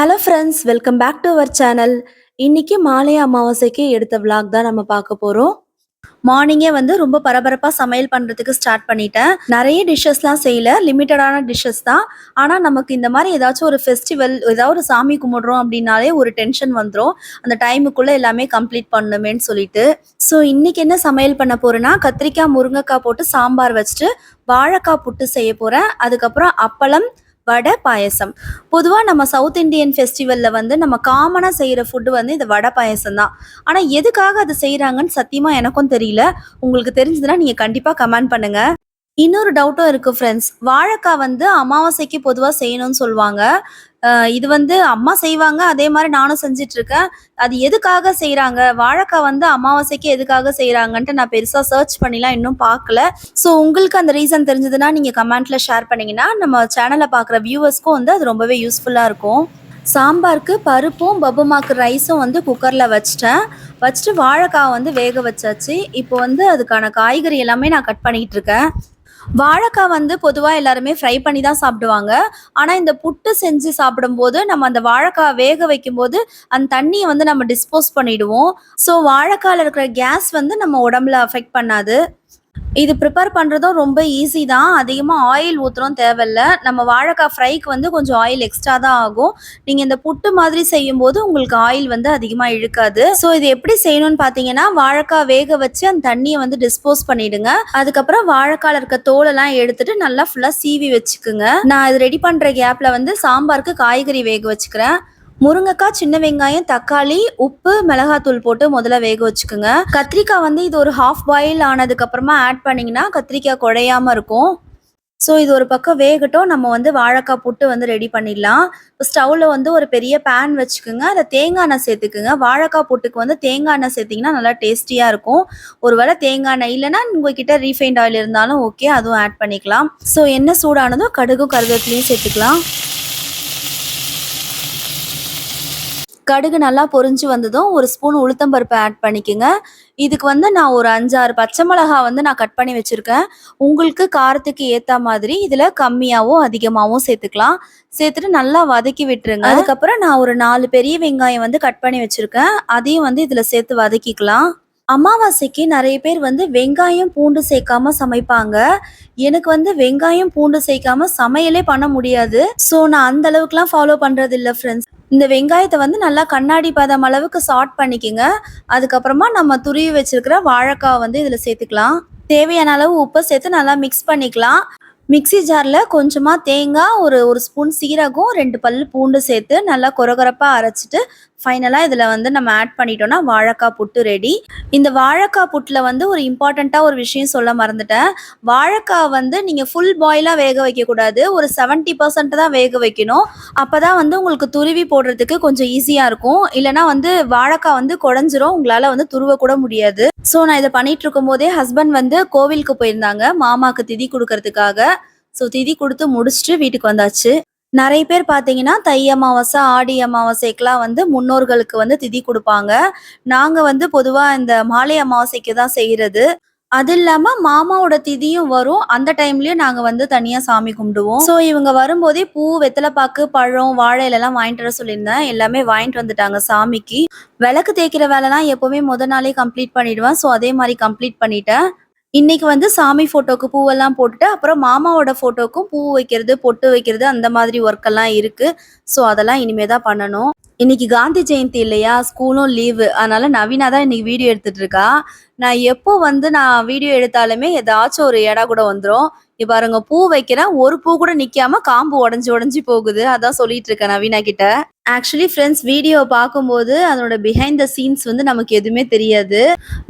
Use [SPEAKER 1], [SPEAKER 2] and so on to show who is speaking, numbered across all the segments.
[SPEAKER 1] Hello friends welcome back to our channel இன்னைக்கு மாலை அமாவாசைக்கு எடுத்த விளாக் தான் நம்ம பார்க்க போகிறோம் மார்னிங்கே வந்து ரொம்ப பரபரப்பாக சமையல் பண்ணுறதுக்கு ஸ்டார்ட் பண்ணிட்டேன். நிறைய டிஷ்ஷஸ்லாம் செய்யல லிமிட்டடான டிஷ்ஷஸ் தான். ஆனால் நமக்கு இந்த மாதிரி ஏதாச்சும் ஒரு ஃபெஸ்டிவல் ஏதாவது ஒரு சாமி கும்பிட்றோம் அப்படின்னாலே ஒரு டென்ஷன் வந்துடும் அந்த டைமுக்குள்ளே எல்லாமே கம்ப்ளீட் பண்ணணுமேன்னு சொல்லிட்டு. ஸோ இன்றைக்கி என்ன சமையல் பண்ண போகிறேன்னா கத்திரிக்காய் முருங்கைக்காய் போட்டு சாம்பார் வச்சுட்டு வாழைக்காய் புட்டு செய்ய போகிறேன் அதுக்கப்புறம் அப்பளம் வடை பாயசம். பொதுவாக நம்ம சவுத் இந்தியன் ஃபெஸ்டிவலில் வந்து நம்ம காமனாக செய்கிற ஃபுட்டு வந்து இந்த வடை பாயசம் தான். ஆனால் எதுக்காக அதை செய்கிறாங்கன்னு சத்தியமாக எனக்கும் தெரியல. உங்களுக்கு தெரிஞ்சதுன்னா நீங்கள் கண்டிப்பாக கமெண்ட் பண்ணுங்கள் இன்னொரு டவுட்டும் இருக்குது ஃப்ரெண்ட்ஸ் வாழைக்காய் வந்து அமாவாசைக்கு பொதுவாக செய்யணும்னு சொல்லுவாங்க. இது வந்து அம்மா செய்வாங்க அதே மாதிரி நானும் செஞ்சுட்டு இருக்கேன் அது எதுக்காக செய்கிறாங்க வாழைக்காய் வந்து அமாவாசைக்கு எதுக்காக செய்கிறாங்கன்ட்டு நான் பெருசாக சர்ச் பண்ணிலாம் இன்னும் பார்க்கல ஸோ உங்களுக்கு அந்த ரீசன் தெரிஞ்சதுன்னா நீங்கள் கமெண்ட்ல ஷேர் பண்ணீங்கன்னா நம்ம சேனலை பார்க்குற வியூவர்ஸ்க்கும் வந்து அது ரொம்பவே யூஸ்ஃபுல்லாக இருக்கும். சாம்பாருக்கு பருப்பும் பப்புமாக்கு ரைஸும் வந்து குக்கரில் வச்சிட்டேன். வச்சுட்டு வாழைக்காய் வந்து வேக வச்சாச்சு. இப்போ வந்து அதுக்கான காய்கறி எல்லாமே நான் கட் பண்ணிக்கிட்டு இருக்கேன் வாழைக்காய் வந்து பொதுவாக எல்லாருமே ஃப்ரை பண்ணி தான் சாப்பிடுவாங்க. ஆனால் இந்த புட்டு செஞ்சு சாப்பிடும்போது நம்ம அந்த வாழைக்காய் வேக வைக்கும்போது அந்த தண்ணியை வந்து நம்ம டிஸ்போஸ் பண்ணிடுவோம். ஸோ வாழைக்காயில் இருக்கிற கேஸ் வந்து நம்ம உடம்புல அஃபெக்ட் பண்ணாது. இது ப்ரிப்பேர் பண்ணுறதும் ரொம்ப ஈஸி தான். அதிகமாக ஆயில் ஊற்றுறோம் தேவையில்ல. நம்ம வாழைக்காய் ஃப்ரைக்கு வந்து கொஞ்சம் ஆயில் எக்ஸ்ட்ரா தான் ஆகும். நீங்கள் இந்த புட்டு மாதிரி செய்யும்போது உங்களுக்கு ஆயில் வந்து அதிகமாக இழுக்காது. ஸோ இது எப்படி செய்யணும்னு பார்த்தீங்கன்னா வாழைக்காய் வேக வச்சு அந்த தண்ணியை வந்து டிஸ்போஸ் பண்ணிடுங்க. அதுக்கப்புறம் வாழைக்காயில் இருக்க தோலெல்லாம் எடுத்துட்டு நல்லா ஃபுல்லாக சீவி வச்சுக்குங்க. நான் இது ரெடி பண்ணுற கேப்பில் வந்து சாம்பாருக்கு காய்கறி வேக வச்சுக்கிறேன். முருங்கைக்காய் சின்ன வெங்காயம் தக்காளி உப்பு மிளகாத்தூள் போட்டு முதல்ல வேக வச்சுக்கோங்க. கத்திரிக்காய் வந்து இது ஒரு ஹாஃப் பாயில் ஆனதுக்கு அப்புறமா ஆட் பண்ணிங்கன்னா கத்திரிக்காய் குழையாம இருக்கும். ஸோ இது ஒரு பக்கம் வேகட்டும். நம்ம வந்து வாழைக்காய் புட்டு வந்து ரெடி பண்ணிடலாம். இப்போ ஸ்டவ்வில் வந்து ஒரு பெரிய பேன் வச்சுக்கோங்க. அதை தேங்காய் எண்ணெய் சேர்த்துக்குங்க. வாழைக்காய் புட்டுக்கு வந்து தேங்காய் எண்ணெய் சேர்த்திங்கன்னா நல்லா டேஸ்டியாக இருக்கும். ஒருவேளை தேங்காய் எண்ணெய் இல்லைன்னா உங்ககிட்ட ரீஃபைண்ட் ஆயில் இருந்தாலும் ஓகே அதுவும் ஆட் பண்ணிக்கலாம். ஸோ எண்ணெய் சூடானதும் கடுகும் கருவேப்பிலையும் சேர்த்துக்கலாம். கடுகு நல்லா பொரிஞ்சு வந்ததும் ஒரு ஸ்பூன் உளுத்தம்பருப்பு ஆட் பண்ணிக்கோங்க. இதுக்கு வந்து நான் ஒரு அஞ்சாறு பச்சை மிளகா வந்து நான் கட் பண்ணி வச்சுருக்கேன். உங்களுக்கு காரத்துக்கு ஏற்ற மாதிரி இதில் கம்மியாகவும் அதிகமாகவும் சேர்த்துக்கலாம். சேர்த்துட்டு நல்லா வதக்கி விட்டுருங்க. அதுக்கப்புறம் நான் ஒரு நாலு பெரிய வெங்காயம் வந்து கட் பண்ணி வச்சுருக்கேன். அதையும் வந்து இதில் சேர்த்து வதக்கிக்கலாம். அமாவாசைக்கு நிறைய பேர் வந்து வெங்காயம் பூண்டு சேர்க்காம சமைப்பாங்க. எனக்கு வந்து வெங்காயம் பூண்டு சேர்க்காம சமையலே பண்ண முடியாது. ஸோ நான் அந்த அளவுக்குலாம் ஃபாலோ பண்ணுறது இல்லை ஃப்ரெண்ட்ஸ் இந்த வெங்காயத்தை வந்து நல்லா கண்ணாடி பதம் அளவுக்கு சாட் பண்ணிக்கோங்க. அதுக்கப்புறமா நம்ம துருவி வச்சிருக்கிற வாழைக்காய் வந்து இதில் சேர்த்துக்கலாம். தேவையான அளவு உப்பை சேர்த்து நல்லா மிக்ஸ் பண்ணிக்கலாம். மிக்ஸி ஜாரில் கொஞ்சமாக தேங்காய் ஒரு ஒரு ஸ்பூன் சீரகம் ரெண்டு பல் பூண்டு சேர்த்து நல்லா கொரகொரப்பாக அரைச்சிட்டு ஃபைனலாக இதில் வந்து நம்ம ஆட் பண்ணிட்டோம்னா வாழைக்காய் புட்டு ரெடி இந்த வாழைக்காய் புட்டில் வந்து ஒரு இம்பார்ட்டண்ட்டாக ஒரு விஷயம் சொல்ல மறந்துட்டேன். வாழைக்காய் வந்து நீங்கள் ஃபுல் பாயிலாக வேக வைக்கக்கூடாது ஒரு செவன்ட்டி பர்சன்ட் தான் வேக வைக்கணும். அப்போ தான் வந்து உங்களுக்கு துருவி போடுறதுக்கு கொஞ்சம் ஈஸியாக இருக்கும். இல்லைனா வந்து வாழைக்காய் வந்து குடஞ்சிரும். உங்களால் வந்து துருவ கூட முடியாது. ஸோ நான் இதை பண்ணிட்டு இருக்கும் போதே ஹஸ்பண்ட் வந்து கோவிலுக்கு போயிருந்தாங்க. மாமாக்கு திதி கொடுக்கறதுக்காக. ஸோ திதி கொடுத்து முடிச்சுட்டு வீட்டுக்கு வந்தாச்சு. நிறைய பேர் பார்த்தீங்கன்னா தை அமாவாசை ஆடி அமாவாசைக்கெலாம் வந்து முன்னோர்களுக்கு வந்து திதி கொடுப்பாங்க. நாங்கள் வந்து பொதுவாக இந்த மாலை அமாவாசைக்கு தான் செய்கிறது அது இல்லாம மாமாவோட திதியும் வரும். அந்த டைம்லயும் நாங்க வந்து தனியா சாமி கும்பிடுவோம். ஸோ இவங்க வரும்போதே பூ வெத்தலைப்பாக்கு பழம் வாழை இலைலாம் வாங்கிட்டு வர சொல்லியிருந்தேன். எல்லாமே வாங்கிட்டு வந்துட்டாங்க சாமிக்கு. விளக்கு தேய்க்கிற வேலைலாம் எப்பவுமே முத நாளே கம்ப்ளீட் பண்ணிடுவேன். ஸோ அதே மாதிரி கம்ப்ளீட் பண்ணிட்டேன். இன்னைக்கு வந்து சாமி போட்டோக்கு பூவெல்லாம் போட்டுட்டு அப்புறம் மாமாவோட போட்டோக்கும் பூ வைக்கிறது பொட்டு வைக்கிறது அந்த மாதிரி ஒர்க் எல்லாம் இருக்கு. ஸோ அதெல்லாம் இனிமே தான் பண்ணணும். இன்னைக்கு காந்தி ஜெயந்தி இல்லையா? ஸ்கூலும் லீவு அதனால நவீனா தான் இன்னைக்கு வீடியோ எடுத்துட்டு இருக்கா. நான் எப்போ வந்து நான் வீடியோ எடுத்தாலுமே ஏதாச்சும் ஒரு இடம் கூட வந்துடும் இப்போ பாருங்க பூ வைக்கிறேன் ஒரு பூ கூட நிக்காம காம்பு உடஞ்சி உடஞ்சி போகுது. அதான் சொல்லிட்டு இருக்கேன் நவீனா கிட்ட. ஆக்சுவலி ஃப்ரெண்ட்ஸ் வீடியோ பார்க்கும்போது அதனோட பிஹைண்ட் த சீன்ஸ் வந்து நமக்கு எதுவுமே தெரியாது.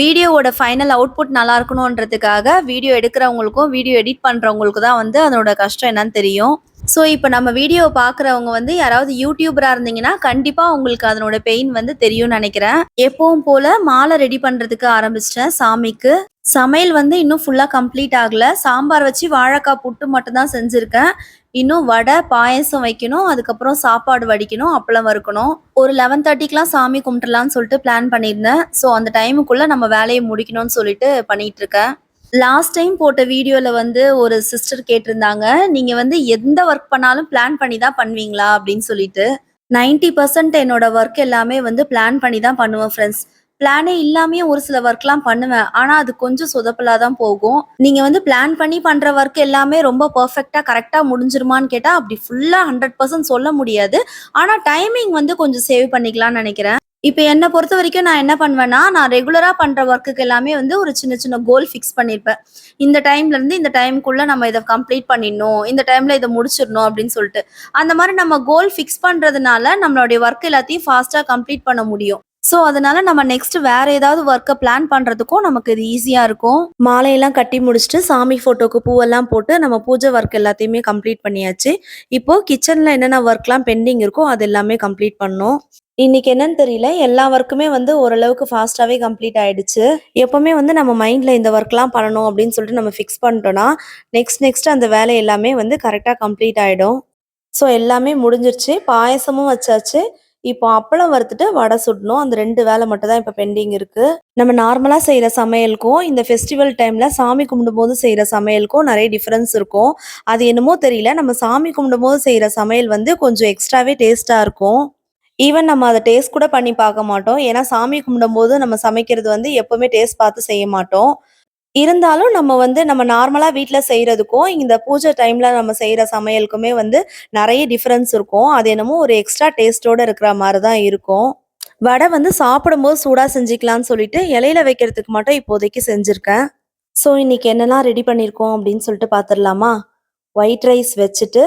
[SPEAKER 1] வீடியோவோட ஃபைனல் அவுட்புட் நல்லா இருக்கணுன்றதுக்காக வீடியோ எடுக்கிறவங்களுக்கும் வீடியோ எடிட் பண்ணுறவங்களுக்கும் தான் வந்து அதனோட கஷ்டம் என்னன்னு தெரியும். ஸோ இப்போ நம்ம வீடியோ பார்க்குறவங்க வந்து யாராவது யூடியூபராக இருந்தீங்கன்னா கண்டிப்பாக உங்களுக்கு அதனோட பெயின் வந்து தெரியும்னு நினைக்கிறேன். எப்பவும் போல் மாலை ரெடி பண்ணுறதுக்கு ஆரம்பிச்சிட்டேன் சாமிக்கு. சமையல் வந்து இன்னும் ஃபுல்லாக கம்ப்ளீட் ஆகலை. சாம்பார் வச்சு வாழைக்காய் புட்டு மட்டும்தான் செஞ்சுருக்கேன். இன்னும் வடை பாயசம் வைக்கணும். அதுக்கப்புறம் சாப்பாடு வடிக்கணும். அப்பளம் வறுக்கணும். ஒரு லெவன் தேர்ட்டிக்கெலாம் சாமி கும்பிட்டுலான்னு சொல்லிட்டு பிளான் பண்ணியிருந்தேன். ஸோ அந்த டைமுக்குள்ளே நம்ம வேலையை முடிக்கணும்னு சொல்லிட்டு பண்ணிகிட்ருக்கேன் லாஸ்ட் டைம் போட்ட வீடியோல வந்து ஒரு சிஸ்டர் கேட்டிருந்தாங்க நீங்க வந்து எந்த ஒர்க் பண்ணாலும் பிளான் பண்ணி தான் பண்ணுவீங்களா அப்படின்னு சொல்லிட்டு 90% என்னோட ஒர்க் எல்லாமே வந்து பிளான் பண்ணி தான் பண்ணுவேன் ஃப்ரெண்ட்ஸ். பிளானே இல்லாமே ஒரு சில ஒர்க்லாம் பண்ணுவேன். ஆனால் அது கொஞ்சம் சொதப்பலாக தான் போகும். நீங்கள் வந்து பிளான் பண்ணி பண்ணுற ஒர்க் எல்லாமே ரொம்ப பர்ஃபெக்டாக கரெக்டாக முடிஞ்சிருமான்னு கேட்டால் அப்படி ஃபுல்லாக ஹண்ட்ரட் பர்சன்ட் சொல்ல முடியாது. ஆனால் டைமிங் வந்து கொஞ்சம் சேவ் பண்ணிக்கலாம்னு நினைக்கிறேன் இப்போ என்னை பொறுத்த வரைக்கும் நான் என்ன பண்ணுவேன்னா, நான் ரெகுலரா பண்ற ஒர்க்குக்கு எல்லாமே வந்து ஒரு சின்ன சின்ன கோல் ஃபிக்ஸ் பண்ணியிருப்பேன். இந்த டைம்ல இருந்து இந்த டைம்க்குள்ள நம்ம இதை கம்ப்ளீட் பண்ணிடணும். இந்த டைம்ல இதை முடிச்சிடணும் அப்படின்னு சொல்லிட்டு. அந்த மாதிரி நம்ம கோல் ஃபிக்ஸ் பண்றதுனால நம்மளுடைய ஒர்க் எல்லாத்தையும் ஃபாஸ்ட்டாக கம்ப்ளீட் பண்ண முடியும். ஸோ, அதனால நம்ம நெக்ஸ்ட் வேற ஏதாவது ஒர்க்கை பிளான் பண்றதுக்கும் நமக்கு இது ஈஸியா இருக்கும். மாலையெல்லாம் கட்டி முடிச்சுட்டு, சாமி ஃபோட்டோக்கு பூவெல்லாம் போட்டு நம்ம பூஜை ஒர்க் எல்லாத்தையுமே கம்ப்ளீட் பண்ணியாச்சு. இப்போ கிச்சன்ல என்னென்ன ஒர்க்லாம் பெண்டிங் இருக்கோ, அது எல்லாமே கம்ப்ளீட் பண்ணோம் இன்னைக்கு என்னன்னு தெரியல, எல்லா ஒர்க்குமே வந்து ஓரளவுக்கு ஃபாஸ்ட்டாகவே கம்ப்ளீட் ஆயிடுச்சு. எப்போவுமே வந்து நம்ம மைண்டில் இந்த ஒர்க்லாம் பண்ணணும் அப்படின்னு சொல்லிட்டு நம்ம ஃபிக்ஸ் பண்ணிட்டோம்னா, நெக்ஸ்ட் நெக்ஸ்ட் அந்த வேலை எல்லாமே வந்து கரெக்டாக கம்ப்ளீட் ஆகிடும் ஸோ, எல்லாமே முடிஞ்சிருச்சு. பாயாசமும் வச்சாச்சு. இப்போ அப்பளம் வறுத்துட்டு வடை சுடணும். அந்த ரெண்டு வேலை மட்டும் தான் இப்போ பெண்டிங் இருக்குது நம்ம நார்மலாக செய்கிற சமையலுக்கும், இந்த ஃபெஸ்டிவல் டைமில் சாமி கும்பிடும்போது செய்கிற சமையலுக்கும் நிறைய டிஃப்ரென்ஸ் இருக்கும். அது என்னமோ தெரியல, நம்ம சாமி கும்பிடும்போது செய்கிற சமையல் வந்து கொஞ்சம் எக்ஸ்ட்ராவே டேஸ்ட்டாக இருக்கும். ஈவன் நம்ம அதை டேஸ்ட் கூட பண்ணி பார்க்க மாட்டோம். ஏன்னா, சாமி கும்பிடும்போது நம்ம சமைக்கிறது வந்து எப்பவுமே டேஸ்ட் பார்த்து செய்ய மாட்டோம். இருந்தாலும் நம்ம வந்து நம்ம நார்மலாக வீட்டில் செய்கிறதுக்கும் இந்த பூஜை டைமில் நம்ம செய்கிற சமையலுக்குமே வந்து நிறைய டிஃப்ரென்ஸ் இருக்கும். அது என்னமோ ஒரு எக்ஸ்ட்ரா டேஸ்ட்டோடு இருக்கிற மாதிரி தான் இருக்கும். வடை வந்து சாப்பிடும்போது சூடாக செஞ்சுக்கலான்னு சொல்லிட்டு, இலையில வைக்கிறதுக்கு மட்டும் இப்போதைக்கு செஞ்சுருக்கேன் ஸோ, இன்னைக்கு என்னெல்லாம் ரெடி பண்ணியிருக்கோம் அப்படின்னு சொல்லிட்டு பார்த்துடலாமா? ஒயிட் ரைஸ் வச்சுட்டு,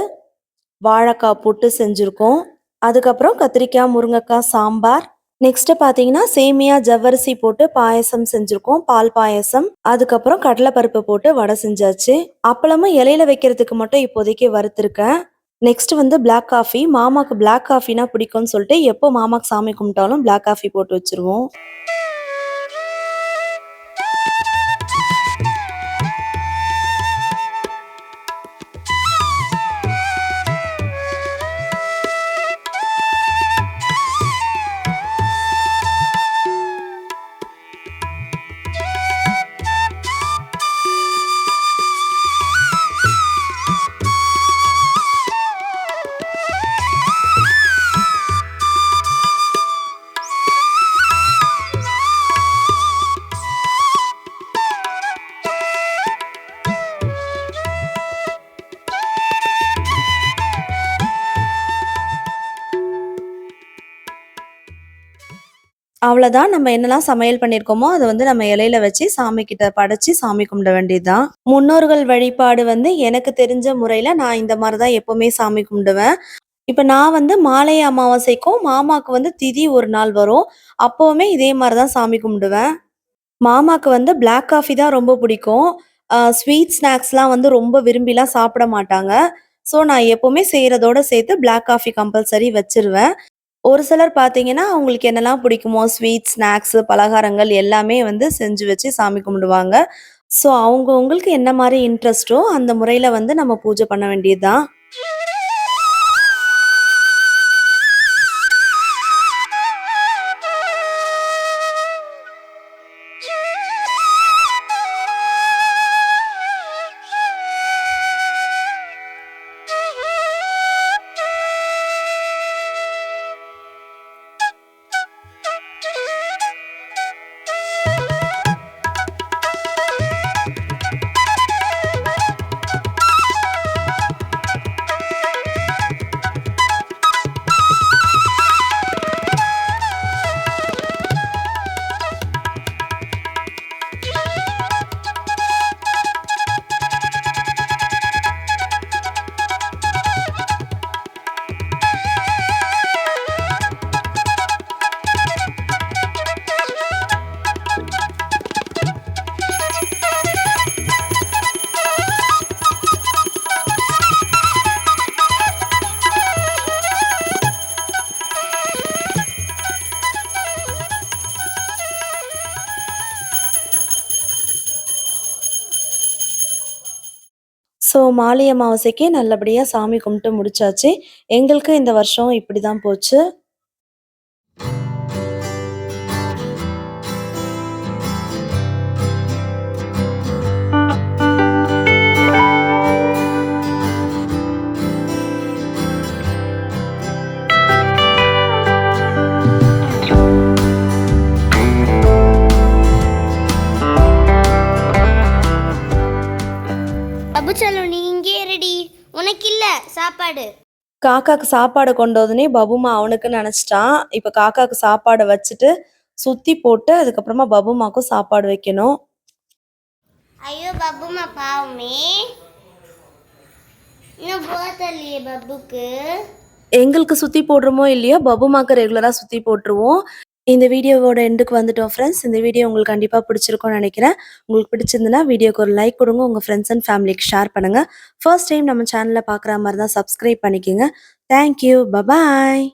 [SPEAKER 1] வாழைக்காய் போட்டு செஞ்சுருக்கோம் அதுக்கப்புறம் கத்திரிக்காய், முருங்கக்காய் சாம்பார். நெக்ஸ்ட் பார்த்தீங்கன்னா, சேமியா, ஜவ்வரிசி போட்டு பாயாசம் செஞ்சுருக்கோம் பால் பாயாசம். அதுக்கப்புறம் கடலைப்பருப்பு போட்டு வடை செஞ்சாச்சு. அப்பளமும் இலையில வைக்கிறதுக்கு மட்டும் இப்போதைக்கு வறுத்துருக்கேன். நெக்ஸ்ட் வந்து பிளாக் காஃபி. மாமாக்கு பிளாக் காஃபினா பிடிக்கும்னு சொல்லிட்டு, எப்போ மாமாக்கு சாமி கும்பிட்டாலும் பிளாக் காஃபி போட்டு வச்சுருவோம். அவ்வளோதான். நம்ம என்னெல்லாம் சமையல் பண்ணியிருக்கோமோ, அதை வந்து நம்ம இலையில வச்சு சாமிகிட்ட படைச்சு சாமி கும்பிட வேண்டியது தான். முன்னோர்கள் வழிபாடு வந்து எனக்கு தெரிஞ்ச முறையில் நான் இந்த மாதிரி தான் எப்போவுமே சாமி கும்பிடுவேன். இப்போ நான் வந்து மாலை அமாவாசைக்கும், மாமாவுக்கு வந்து திதி ஒரு நாள் வரும். அப்போவுமே இதே மாதிரி தான் சாமி கும்பிடுவேன். மாமாவுக்கு வந்து பிளாக் காஃபி தான் ரொம்ப பிடிக்கும். ஸ்வீட் ஸ்நாக்ஸ்லாம் வந்து ரொம்ப விரும்பிலாம் சாப்பிட மாட்டாங்க. ஸோ, நான் எப்போவுமே செய்கிறதோட சேர்த்து பிளாக் காஃபி கம்பல்சரி வச்சுருவேன். ஒரு சிலர் பார்த்தீங்கன்னா, அவங்களுக்கு என்னலாம் பிடிக்குமோ ஸ்வீட், ஸ்நாக்ஸ், பலகாரங்கள் எல்லாமே வந்து செஞ்சு வச்சு சாமி கும்பிடுவாங்க. ஸோ, அவங்கவுங்களுக்கு என்ன மாதிரி இன்ட்ரெஸ்ட்டோ அந்த முறையில் வந்து நம்ம பூஜை பண்ண வேண்டியது தான். மாலை அமாவாசைக்கு நல்லபடியாக சாமி கும்பிட்டு முடிச்சாச்சு. எங்களுக்கு இந்த வருஷம் இப்படி தான் போச்சு.
[SPEAKER 2] சாப்பாடு.
[SPEAKER 1] காக்காக்கு சாப்பாடு கொண்டு வந்தோடனே பபுமா அவனுக்கு நினச்சிட்டான். இப்போ காக்காக்கு சாப்பாடை வச்சுட்டு சுற்றி போட்டு அதுக்கப்புறமா பபுமாக்கும் சாப்பாடு வைக்கணும்.
[SPEAKER 2] ஐயோ பப்புமா பாவமே. இன்னும் போத்தலையே பப்புக்கு
[SPEAKER 1] எங்களுக்கு சுற்றி போடுறோமோ இல்லையோ பபுமாக்கு ரெகுலராக சுற்றி போட்டுருவோம். இந்த வீடியோவோட எண்டுக்கு வந்துட்டோம் ஃப்ரெண்ட்ஸ் இந்த வீடியோ உங்களுக்கு கண்டிப்பாக பிடிச்சிருக்கோம்னு நினைக்கிறேன். உங்களுக்கு பிடிச்சிருந்துன்னா வீடியோக்கு ஒரு லைக் கொடுங்க. உங்கள் ஃப்ரெண்ட்ஸ் அண்ட் ஃபேமிலிக்கு ஷேர் பண்ணுங்கள் ஃபர்ஸ்ட் டைம் நம்ம சேனலில் பார்க்குற மாதிரி தான் சப்ஸ்கிரைப் பண்ணிக்கோங்க தேங்க்யூ பபாய்